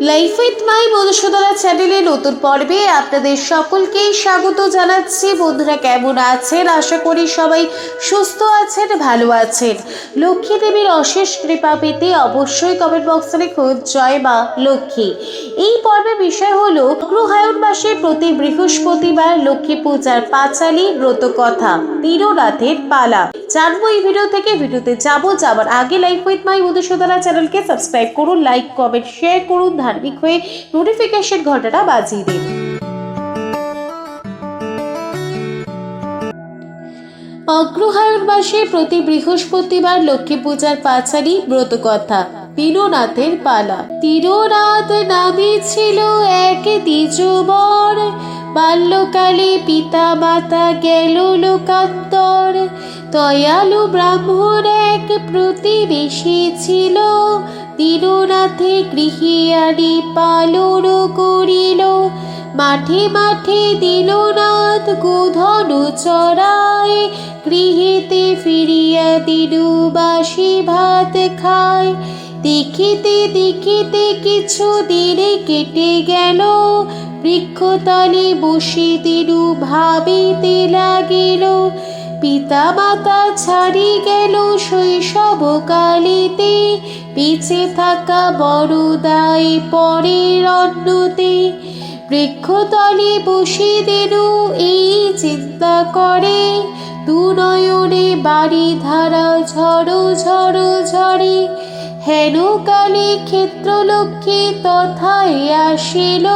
Life with my Madhusudana চ্যানেলে নতুন পর্বে আপনাদের সকলকেই স্বাগত জানাচ্ছি। বন্ধুরা, কেমন আছেন? আশা করি সবাই সুস্থ আছেন, ভালো আছেন। লক্ষ্মী দেবীর অশেষ কৃপা পেতে অবশ্যই কমেন্ট বক্সে লিখুন, জয় মা লক্ষ্মী। এই পর্বের বিষয় হল গ্রহায়ণ মাসে প্রতি বৃহস্পতিবার লক্ষ্মী পূজার পাঁচালী ব্রত কথা তীরনাথের পালা। জানব এই ভিডিও থেকে ভিডিওতে যাব যাবার আগে লাইফ উইথ মাই মধুসূদনা চ্যানেলকে সাবস্ক্রাইব করুন লাইক কমেন্ট শেয়ার করুন, ধার্মিক হয়ে নোটিফিকেশন ঘন্টাটা বাজিয়ে দিন। অগ্রহায়ণ মাসে প্রতি বৃহস্পতিবার লক্ষ্মী পূজার পাঁচালি ব্রত কথা তীরনাথের পালা। তীরনাথ নামে ছিল এক বাল্যকালে পিতা মাতা গেল লোকান্তর। দয়ালু ব্রাহ্মণ এক প্রতিবেশী ছিল। তীরনাথে গৃহে আনি পালন করিল। মাঠে মাঠে দিলনাথ গোধন চড়ায়। গৃহেতে ফিরিয়া দিনু বাসি ভাত খায়। দেখিতে দেখিতে কিছু দিনে কেটে গেল। বৃক্ষতলে বসে দিনু ভাবিতে লাগিল। পিতা মাতা ছাড়ি গেল শৈশব কালিতে পিছে থাকা বড় দায় পরের অন্যতে বৃক্ষতলে বসে দেনু এই চিন্তা করে, দু নয়নে বাড়ি ধারা ঝড়ো ঝড়ো ঝড়ে। হেন কালে ক্ষেত্রলক্ষ্মী তথায় আসিল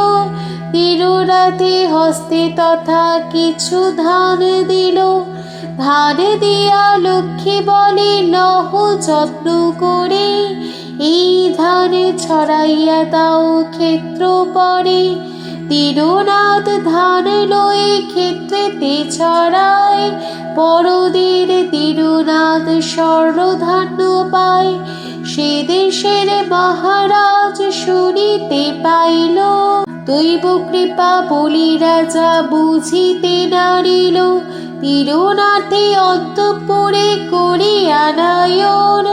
তিরুরাতে হস্তে তথা কিছু ধান দিল। ধান দিয়া লক্ষ্মী বলে লহ যত্ন করে, এই ধান ছড়াইয়া দাও ক্ষেত্র পরে। তীরনাথ ধান লয়ে ক্ষেত্রেতে ছড়ায় পরদের স্বর্ণ ধান্য পায়। সে দেশের মহারাজ শুনিতে পাইল, দৈব কৃপা বলি রাজা বুঝিতে নারিল। তীরনাথে অন্তঃপুরে করি আনায়ন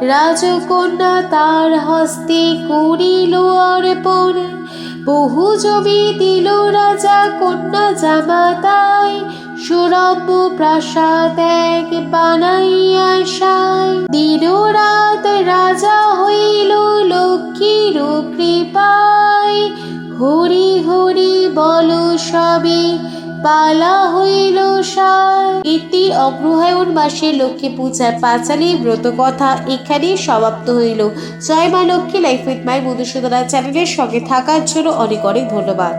রাজকন্যা তার হস্তে করিল অর্পণ। বহু জমি দিল রাজা কন্যা জামাতায়। সুরম্য প্রাসাদ এক বানাইয়া সায়। দিন রাত রাজা হইল লক্ষ্মীর কৃপায়। হরি হরি বল সবে পালা হইল অগ্রহায়ণ মাসে লক্ষ্মী পূজার পাঁচালী ব্রত কথা এখানেই সমাপ্ত হইল। জয় মা Lakshmi life with my Madhusudana চ্যানেলের সঙ্গে থাকার জন্য অনেক অনেক ধন্যবাদ।